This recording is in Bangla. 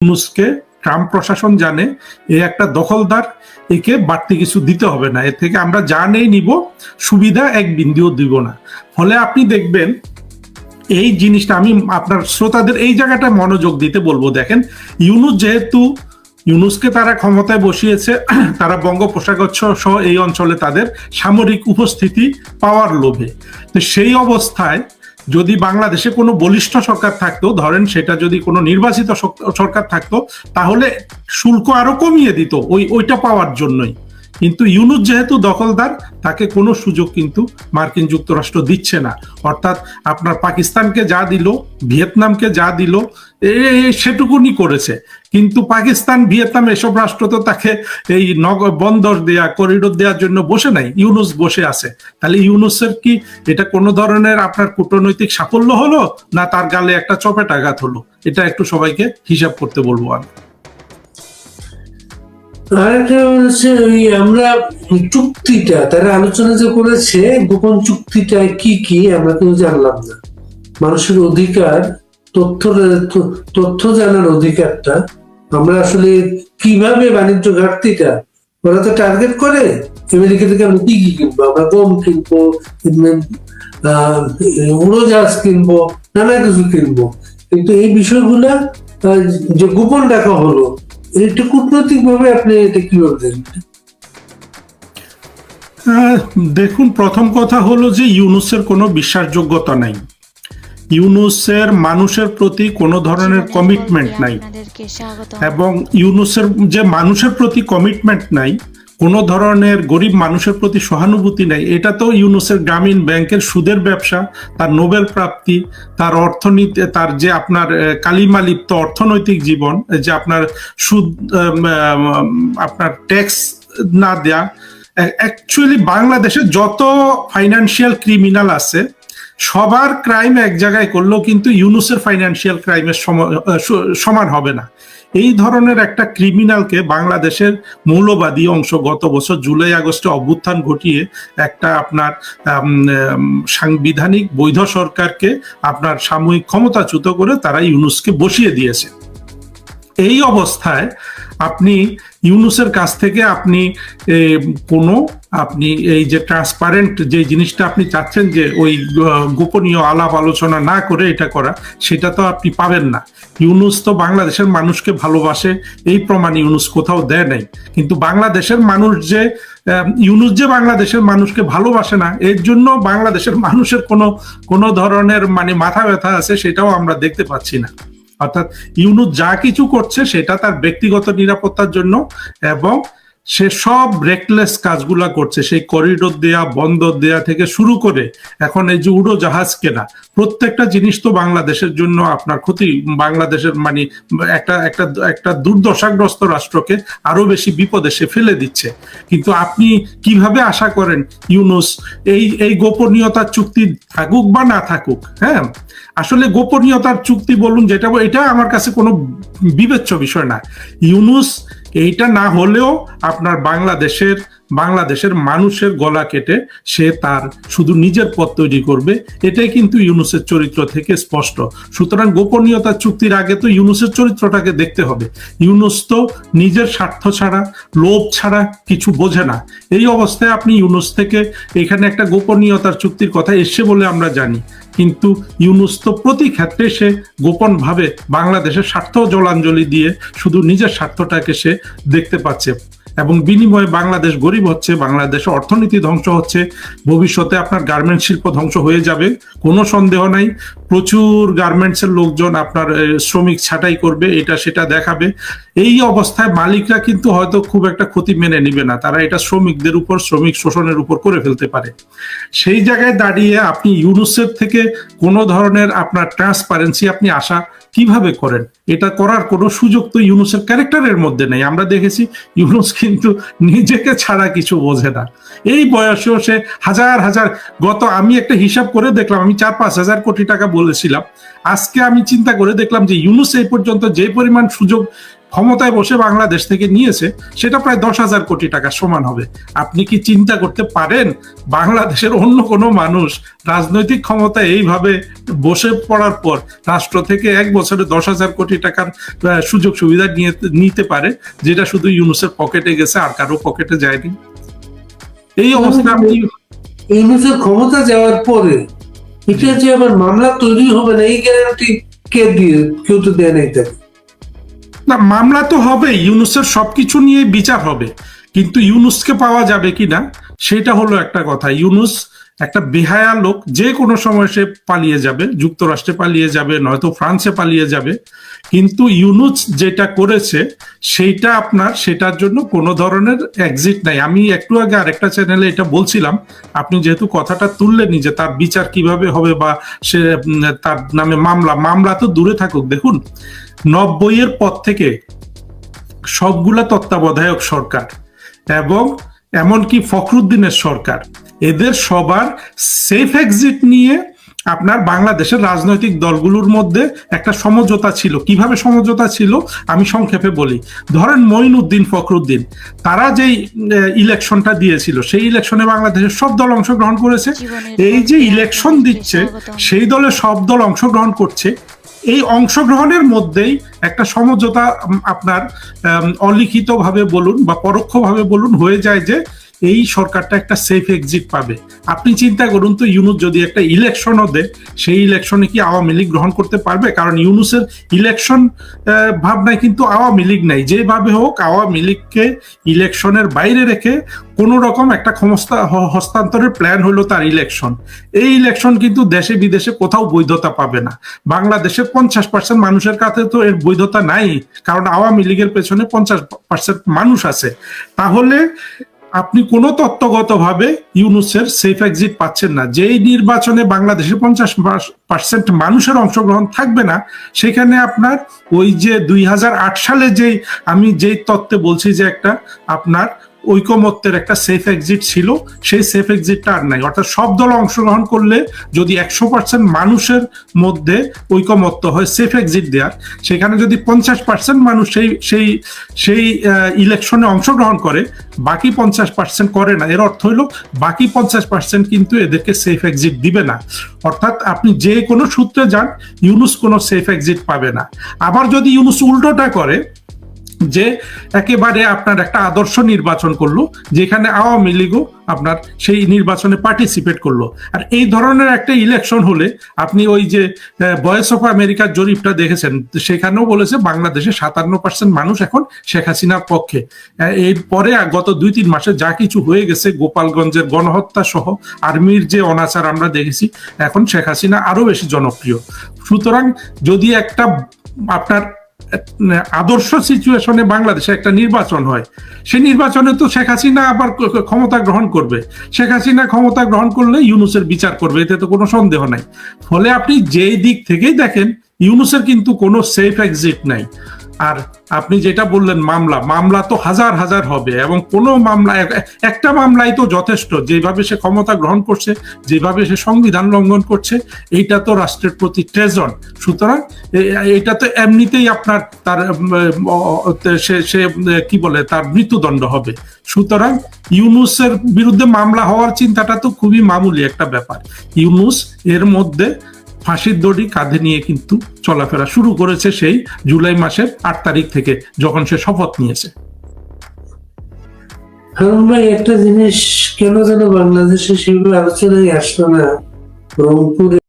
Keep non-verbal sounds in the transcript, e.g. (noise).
ইউনুসকে ট্রাম্প প্রশাসন জানে এ একটা দখলদার, একে বাড়তি কিছু দিতে হবে না। এর থেকে আমরা যা নেই নিব, সুবিধা এক বিন্দুও দিব না। ফলে আপনি দেখবেন, এই জিনিসটা আমি আপনার শ্রোতাদের এই জায়গাটা মনোযোগ দিতে বলব। দেখেন, ইউনুস যেহেতু, ইউনুসকে তারা ক্ষমতায় বসিয়েছে, (clears throat) তারা বঙ্গোপসাগর সহ এই অঞ্চলে তাদের সামরিক উপস্থিতি পাওয়ার লোভে। তো সেই অবস্থায় যদি বাংলাদেশে কোনো বলিষ্ঠ সরকার থাকতো, ধরেন সেটা যদি কোনো নির্বাচিত সরকার থাকতো, তাহলে শুল্ক আরও কমিয়ে দিত ওই, ওইটা পাওয়ার জন্যই। কিন্তু ইউনুস যেহেতু দখলদার, তাকে কোনো সুযোগ কিন্তু মার্কিন যুক্তরাষ্ট্র দিচ্ছে না। অর্থাৎ আপনার পাকিস্তানকে যা দিল, ভিয়েতনামকে যা দিল সেটুকুনি করেছে। কিন্তু পাকিস্তান, ভিয়েতনাম এসব রাষ্ট্র তো তাকে এই নগ, বন্দর দেয়া, করিডোর দেওয়ার জন্য বসে নাই, ইউনুস বসে আছে। তাহলে ইউনুসের কি এটা কোনো ধরনের আপনার কূটনৈতিক সাফল্য হলো, না তার গালে একটা চপেটাঘাত হলো? এটা একটু সবাইকে হিসাব করতে বলব আমি। আরেকটা হচ্ছে ওই আমরা চুক্তিটা, তারা আলোচনা যে করেছে, গোপন চুক্তিটা কি কি আমরা কেউ জানলাম না। মানুষের অধিকার, তথ্য তথ্য জানার অধিকারটা, আমরা আসলে কীভাবে বাণিজ্য ঘাটতিটা, ওরা তো টার্গেট করে, আমেরিকা থেকে আমরা কি কি কিনবো? আমরা গম কিনবো উড়োজাহাজ কিনবো, নানা কিছু কিনবো। কিন্তু এই বিষয়গুলা যে গোপন রাখা হলো এটা কূটনৈতিক ভাবে আপনি এটা কীভাবে দেখেন? আহ, দেখুন প্রথম কথা হলো যে ইউনুসের কোনো বিশ্বাসযোগ্যতা নাই। ইউনুসের মানুষের প্রতি কোনো ধরনের কমিটমেন্ট নাই। এবং ইউনুসের যে মানুষের প্রতি কমিটমেন্ট নাই কোনো ধরনের গরিব মানুষের প্রতি সহানুভূতি নাই। এটা তো ইউনুসের গ্রামীণ ব্যাংকের সুদের ব্যবসা, তার নোবেল প্রাপ্তি, তার অর্থনীতি, তার যে আপনার কালিমালিপ্ত অর্থনৈতিক জীবন যে আপনার সুদ আপনার ট্যাক্স না দেয়া অ্যাকচুয়ালি বাংলাদেশে যত ফাইনান্সিয়াল ক্রিমিনাল আছে সবার ক্রাইম এক জায়গায় করলেও কিন্তু ইউনুসের ফাইন্যান্সিয়াল ক্রাইমের সমান হবে না। এই ধরনের একটা ক্রিমিনালকে বাংলাদেশের মৌলবাদী অংশ গত বছর জুলাই আগস্টে অভ্যুত্থান ঘটিয়ে একটা আপনার সাংবিধানিক বৈধ সরকারকে আপনার সাময়িক ক্ষমতাচ্যুত করে তারা ইউনুসকে বসিয়ে দিয়েছে। এই অবস্থায় আপনি ইউনুসের কাছ থেকে আপনি কোনো, আপনি এই যে ট্রান্সপারেন্ট যে জিনিসটা আপনি চাচ্ছেন যে ওই গোপনীয় আলাপ আলোচনা না করে এটা করা, সেটা তো আপনি পাবেন না। ইউনুস তো বাংলাদেশের মানুষকে ভালোবাসে, এই প্রমাণ ইউনুস কোথাও দেয় নাই। কিন্তু বাংলাদেশের মানুষ যে ইউনুস যে বাংলাদেশের মানুষকে ভালোবাসে না, এর জন্য বাংলাদেশের মানুষের কোনো কোনো ধরনের মানে মাথা ব্যথা আছে, সেটাও আমরা দেখতে পাচ্ছি না। অর্থাৎ ইউনু যা কিছু করছে সেটা তার ব্যক্তিগত নিরাপত্তার জন্য এবং সে সব রেকলেস কাজগুলা করছে, সেই করিডোর দেয়া, বন্দর দেয়া থেকে শুরু করে এখন এই যে উড়ো জাহাজ কেনা, প্রত্যেকটা জিনিস তো বাংলাদেশের জন্য আপনার ক্ষতি। বাংলাদেশের মানে একটা একটা একটা দুর্দশাগ্রস্ত রাষ্ট্রকে আরও বেশি বিপদে সে ফেলে দিচ্ছে। কিন্তু আপনি কীভাবে আশা করেন ইউনুস, এই এই গোপনীয়তার চুক্তি থাকুক বা না থাকুক হ্যাঁ? আসলে গোপনীয়তার চুক্তি বলুন, যেটা, এটা আমার কাছে কোনো বিবেচ্য বিষয় না। ইউনুস এইটা না হলেও আপনার বাংলাদেশের বাংলাদেশের মানুষের গলা কেটে সে তার শুধু নিজের পথ তৈরি করবে, এটাই কিন্তু ইউনুসের চরিত্র থেকে স্পষ্ট। সুতরাং গোপনীয়তা চুক্তির আগে তো ইউনুসের চরিত্রটাকে দেখতে হবে। ইউনুস তো নিজের স্বার্থ ছাড়া, লোভ ছাড়া কিছু বোঝে না। এই অবস্থায় আপনি ইউনুস থেকে এখানে একটা গোপনীয়তার চুক্তির কথা এসছে বলে আমরা জানি। কিন্তু ইউনুস তো প্রতি ক্ষেত্রে সে গোপনভাবে বাংলাদেশের স্বার্থ জলাঞ্জলি দিয়ে শুধু নিজের স্বার্থটাকে সে দেখতে পাচ্ছে। এবং বিনিময়ে বাংলাদেশ গরিব হচ্ছে, বাংলাদেশের অর্থনীতি ধ্বংস হচ্ছে, ভবিষ্যতে আপনার গার্মেন্টস শিল্প ধ্বংস হয়ে যাবে, কোনো সন্দেহ নাই। প্রচুর গার্মেন্টসের লোকজন আপনার শ্রমিক ছাঁটাই করবে, এটা সেটা দেখাবে। এই অবস্থায় মালিকরা কিন্তু হয়তো খুব একটা ক্ষতি মেনে নিবে না, তারা এটা শ্রমিকদের উপর, শ্রমিক শোষণের উপর করে ফেলতে পারে। সেই জায়গায় দাঁড়িয়ে আপনি ইউনুসের থেকে কোনো ধরনের আপনার ট্রান্সপারেন্সি আপনি আশা কীভাবে করেন? এটা করার কোনো সুযোগ তো ইউনুসের ক্যারেক্টারের মধ্যে নেই। আমরা দেখেছি ইউনুস কিন্তু নিজেকে ছাড়া কিছু বোঝে না। এই বয়সেও সে হাজার হাজার, গত আমি একটা হিসাব করে দেখলাম, আমি চার পাঁচ হাজার কোটি টাকা বলেছিলাম। আজকে আমি চিন্তা করে দেখলাম যে ইউনুস এই পর্যন্ত যে পরিমাণ সুযোগ ক্ষমতায় বসে বাংলাদেশ থেকে নিয়েছে সেটা প্রায় দশ হাজার কোটি টাকা সমান হবে আপনি কি চিন্তা করতে পারেন বাংলাদেশের অন্য কোনো মানুষ রাজনৈতিক ক্ষমতায় এইভাবে বসে পড়ার পর রাষ্ট্র থেকে এক বছরে দশ হাজার কোটি টাকার সুযোগ সুবিধা নিয়ে নিতে পারে যেটা শুধু ইউনুসের পকেটে গেছে আর কারও পকেটে যায়নি এই অবস্থা ইউনুসের ক্ষমতা যাওয়ার পরে এটা যে আবার মামলা তৈরি হবে না এই গ্যারান্টি কে দিয়ে কেউ তো দেয় নাই তাকে না, মামলা তো হবে, ইউনুসের সব কিছু নিয়ে বিচার হবে। কিন্তু ইউনুসকে পাওয়া যাবে কিনা, সেটা হলো একটা কথা। ইউনুস একটা বেহায়া লোক যে কোনো সময় সে পালিয়ে যাবে, যুক্তরাষ্ট্রে পালিয়ে যাবে, নয়তো ফ্রান্সে পালিয়ে যাবে। কিন্তু ইউনুস যেটা করেছে, সেইটা আপনার, সেটার জন্য কোনো ধরনের এক্সিট নাই। আমি একটু আগে আরেকটা চ্যানেলে এটা বলছিলাম, আপনি যেহেতু কথাটা তুললেনই যে তার বিচার কীভাবে হবে বা সে তার নামে মামলা মামলা তো দূরে থাকুক। দেখুন, নব্বইয়ের পর থেকে সবগুলা তত্ত্বাবধায়ক সরকার এবং এমনকি ফখরুদ্দিনের সরকার। এদের সবার সেফ এক্সিট নিয়ে আপনার বাংলাদেশের রাজনৈতিক দলগুলোর মধ্যে একটা সমঝোতা ছিল। কীভাবে সমঝোতা ছিল? আমি সংক্ষেপে বলি। ধরেন মঈনুদ্দিন ফখরুদ্দিন তারা যেই ইলেকশনটা দিয়েছিল সেই ইলেকশনে বাংলাদেশের সব দল অংশগ্রহণ করেছে। এই যে ইলেকশন দিচ্ছে সেই দলে সব দল অংশগ্রহণ করছে। এই অংশগ্রহণের মধ্যেই একটা সমঝোতা আপনার অলিখিতভাবে বলুন বা পরোক্ষভাবে বলুন হয়ে যায় যে এই সরকারটা একটা সেফ এক্সিট পাবে। আপনি চিন্তা করুন তো, ইউনুস যদি একটা ইলেকশনও দেয়, সেই ইলেকশনে কি আওয়ামী লীগ গ্রহণ করতে পারবে? কারণ ইউনুসের ইলেকশন ভাবনায় কিন্তু আওয়ামী লীগ নাই। যেভাবে হোক, আওয়ামী লীগকে ইলেকশনের বাইরে রেখে কোন রকম একটা ক্ষমতা হস্তান্তরের প্ল্যান হলো তার ইলেকশন এই ইলেকশন কিন্তু দেশে বিদেশে কোথাও বৈধতা পাবে না। বাংলাদেশের পঞ্চাশ পার্সেন্ট মানুষের কাছে তো এর বৈধতা নাই। কারণ আওয়ামী লীগের পেছনে পঞ্চাশ পার্সেন্ট মানুষ আছে। তাহলে আপনি কোনো তত্ত্বগতভাবে ইউনুসের সেফ এক্সিট পাচ্ছেন না। যেই নির্বাচনে বাংলাদেশে পঞ্চাশ পার্সেন্ট মানুষের অংশগ্রহণ থাকবে না, সেখানে আপনার ওই যে দুই হাজার আট সালে যেই আমি যেই তত্ত্বে বলছি যে একটা আপনার ঐকমত্যের একটা সেফ এক্সিট ছিল, সেই সেফ এক্সিটটা আর নাই। অর্থাৎ সব দল অংশগ্রহণ করলে যদি একশো পার্সেন্ট মানুষের মধ্যে ঐকমত্য হয় সেফ এক্সিট দেওয়ার সেখানে যদি পঞ্চাশ পার্সেন্ট মানুষ সেই সেই সেই ইলেকশনে অংশগ্রহণ করে, বাকি পঞ্চাশ পার্সেন্ট করে না। এর অর্থ হলো, বাকি পঞ্চাশ পার্সেন্ট কিন্তু এদেরকে সেফ এক্সিট দিবে না। অর্থাৎ আপনি যে কোনো সূত্রে যান, ইউনুস কোনো সেফ এক্সিট পাবে না। আবার যদি ইউনুস উল্টোটা করে যে একেবারে আপনার একটা আদর্শ নির্বাচন করল যেখানে আওয়ামী লীগও আপনার সেই নির্বাচনে পার্টিসিপেট করল। আর এই ধরনের একটা ইলেকশন হলে আপনি ওই যে ভয়েস অফ আমেরিকার জরিপটা দেখেছেন সেখানেও বলেছে বাংলাদেশে সাতান্ন পার্সেন্ট মানুষ এখন শেখ হাসিনার পক্ষে। আহ, এরপরে গত দুই তিন মাসে যা কিছু হয়ে গেছে গোপালগঞ্জের গণহত্যা সহ আর্মির যে অনাচার আমরা দেখেছি এখন শেখ হাসিনা আরও বেশি জনপ্রিয়। সুতরাং যদি একটা আপনার আদর্শ সিচুয়েশনে বাংলাদেশে একটা নির্বাচন হয়। সেই নির্বাচনে তো শেখ হাসিনা আবার ক্ষমতা গ্রহণ করবে। শেখ হাসিনা ক্ষমতা গ্রহণ করলে ইউনুসের বিচার করবে, এতে তো কোনো সন্দেহ নাই। ফলে আপনি যেই দিক থেকেই দেখেন, ইউনুসের কিন্তু কোনো সেফ এক্সিট নাই। আর আপনি যেটা বললেন মামলা মামলা তো হাজার হাজার হবে এবং কোনো মামলা, এক- একটা মামলাই তো যথেষ্ট, যেভাবে সে ক্ষমতা গ্রহণ করছে, যেভাবে সে সংবিধান লঙ্ঘন করছে, এইটা তো রাষ্ট্রের প্রতি ট্রেজন। সুতরাং এ- এইটা তো এমনিতেই আপনার তার সে সে কি বলে, তার মৃত্যুদণ্ড হবে। সুতরাং ইউনুসের বিরুদ্ধে মামলা হওয়ার চিন্তাটা তো খুবই মামুলি একটা ব্যাপার। ইউনুস এর মধ্যে ফাঁসির দড়ি কাঁধে নিয়ে কিন্তু চলাফেরা শুরু করেছে সেই জুলাই মাসের আট তারিখ থেকে যখন সে শপথ নিয়েছে। একটা জিনিস কেন যেন বাংলাদেশে সেভাবে আলোচনায় আসলো না? রংপুরে